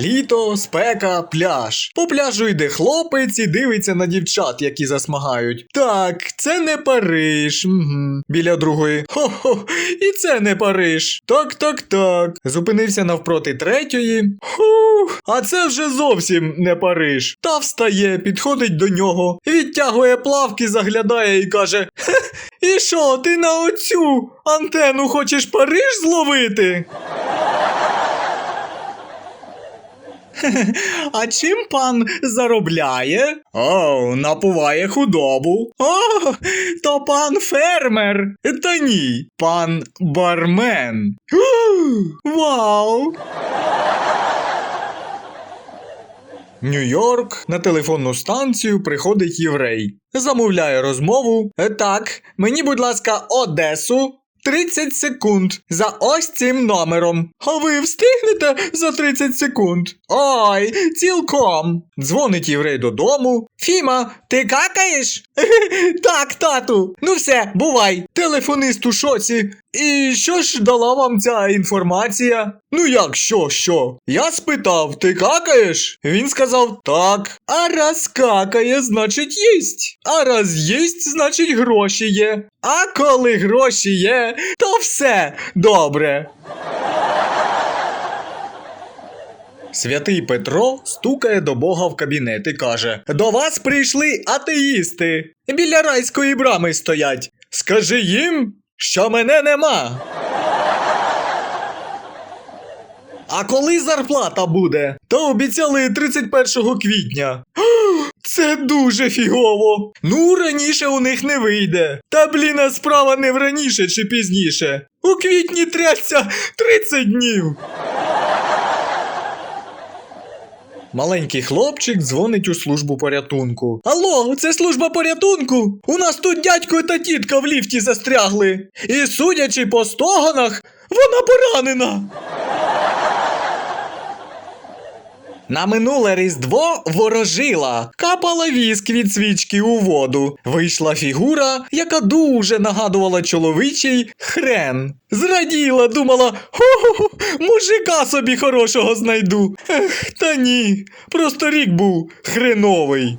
Літо, спека, пляж. По пляжу йде хлопець і дивиться на дівчат, які засмагають. Так, це не Париж. Угу. Біля другої. Хо-хо, і це не Париж. Так, так, так. Зупинився навпроти третьої. Хух, а це вже зовсім не Париж. Та встає, підходить до нього, відтягує плавки, заглядає і каже: Хе, і що, ти на оцю антенну хочеш Париж зловити? А чим пан заробляє? О, напуває худобу. О, то пан фермер. Та ні, пан бармен. Вау! Нью-Йорк на телефонну станцію приходить єврей. Замовляє розмову. «Е, Так, мені, будь ласка, Одесу. 30 секунд за ось цим номером. А ви встигнете за 30 секунд? Ой, цілком. Дзвонить єврей додому. Фіма, ти какаєш? так, тату. Ну все, бувай. Телефонист у шоці. І що ж дала вам ця інформація? Ну як що, що? Я спитав, ти какаєш? Він сказав так. А раз какає, значить їсть. А раз їсть, значить гроші є. А коли гроші є, то все добре. Святий Петро стукає до Бога в кабінет і каже: До вас прийшли атеїсти. Біля райської брами стоять. Скажи їм, що мене нема. А коли зарплата буде? То обіцяли 31 квітня. Це дуже фігово. Ну, раніше у них не вийде. Та бліна справа не в раніше чи пізніше. У квітні трясся 30 днів. Маленький хлопчик дзвонить у службу порятунку. Алло, це служба порятунку? У нас тут дядько та тітка в ліфті застрягли. І судячи по стогонах, вона поранена. На минуле різдво ворожила, капала віск від свічки у воду. Вийшла фігура, яка дуже нагадувала чоловічий хрен. Зраділа, думала, хо-хо, мужика собі хорошого знайду. Ех, та ні, просто рік був хреновий.